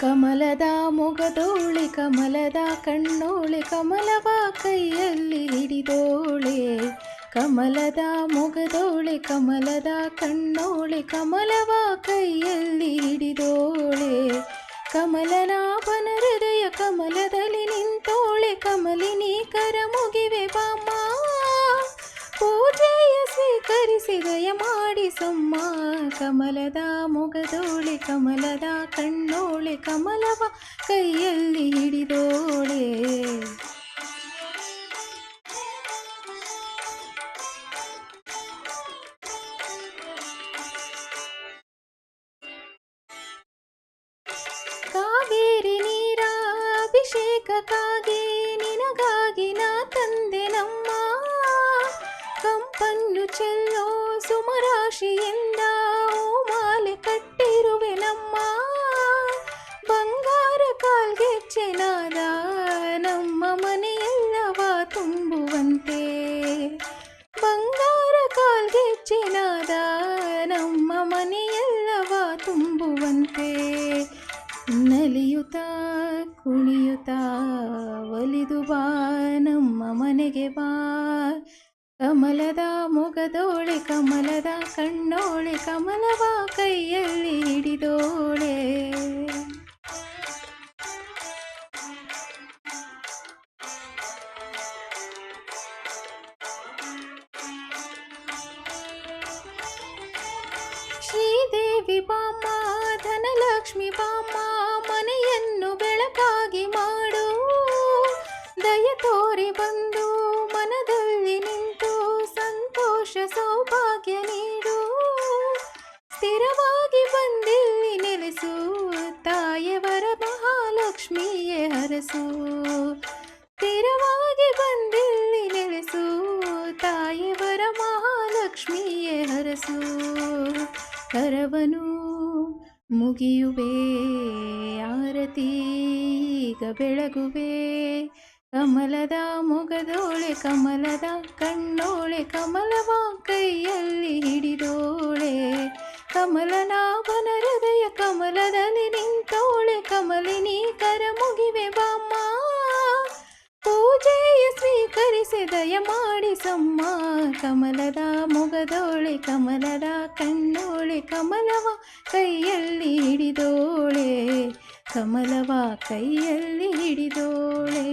ಕಮಲದ ಮೊಗದೋಳೆ ಕಮಲದ ಕಣ್ಣೋಳೆ ಕಮಲವ ಕೈಯಲ್ಲಿ ಹಿಡಿದೋಳೆ ಕಮಲದ ಮೊಗದೋಳೆ ಕಮಲದ ಕಣ್ಣೋಳೆ ಕಮಲವ ಕೈಯಲ್ಲಿ ಹಿಡಿದೋಳೆ ಕಮಲನಾಭನ ಹೃದಯ ಕಮಲದಲ್ಲಿ ನಿಂತೋಳೆ ಕಮಲಿನಿ ಮಾಡಿ ಮಾಡಿಸಮ್ಮ ಕಮಲದ ಮುಗದೋಳೆ ಕಮಲದ ಕಣ್ಣೋಳೆ, ಕಮಲವ ಕೈಯಲ್ಲಿ ಹಿಡಿದೋಳೆ. ಕಾವೇರಿ ನೀರ ಅಭಿಷೇಕಕ್ಕಾಗಿ ನಿನಗಾಗಿ ನಾ ತಂದೆ ನಮ್ಮ, ಕಂಪನ್ನು ಚೆಲ್ಲೋ ಸುಮರಾಶಿಯಿಂದ ಮಾಲೆ ಕಟ್ಟಿರುವೆ ನಮ್ಮ ಬಂಗಾರ ಕಾಲ್ಗೆ ಕಾಲ್ಗೆಚ್ಚೆನಾದ ನಮ್ಮ ಮನೆಯಲ್ಲವ ತುಂಬುವಂತೆ. ಬಂಗಾರ ಕಾಲ್ಗೆಚ್ಚೆನಾದ ನಮ್ಮ ಮನೆಯಲ್ಲವ ತುಂಬುವಂತೆ. ನಲಿಯುತ್ತ, ಕುಣಿಯುತ್ತ, ಒಲಿದು ಬಾ, ನಮ್ಮ ಮನೆಗೆ ಬಾ. ಕಮಲದ ಮೊಗದೋಳೆ ಕಮಲದ ಕಣ್ಣೋಳೆ ಕಮಲವ ಕೈಯಲ್ಲಿ ಹಿಡಿದೋಳೆ. ಶ್ರೀದೇವಿ ಬಾಮ್ಮ ಧನಲಕ್ಷ್ಮಿ ಬಾಮ್ಮ ಮನೆಯನ್ನು ಸ್ಥಿರವಾಗಿ ಬಂದಿಲ್ಲಿ ನೆಲೆಸು ತಾಯವರ ಮಹಾಲಕ್ಷ್ಮಿಯೇ ಹರಸು. ಸ್ಥಿರವಾಗಿ ಬಂದಿಲ್ಲಿ ನೆಲೆಸು ತಾಯವರ ಮಹಾಲಕ್ಷ್ಮಿಯೇ ಹರಸು. ಕರವನು ಮುಗಿಯುವೆ ಆರತೀಗ ಬೆಳಗುವೆ. ಕಮಲದ ಮುಗದೋಳೆ ಕಮಲದ ಕಣ್ಣೋಳೆ ಕಮಲವ ಸ್ವೀಕರಿಸಿ ದಯ ಮಾಡಿಸಮ್ಮ ಕಮಲದ ಮೊಗದೋಳೆ ಕಮಲದ ಕಣ್ಣೋಳೆ ಕಮಲವ ಕೈಯಲ್ಲಿ ಹಿಡಿದೋಳೆ ಕಮಲವ ಕೈಯಲ್ಲಿ ಹಿಡಿದೋಳೆ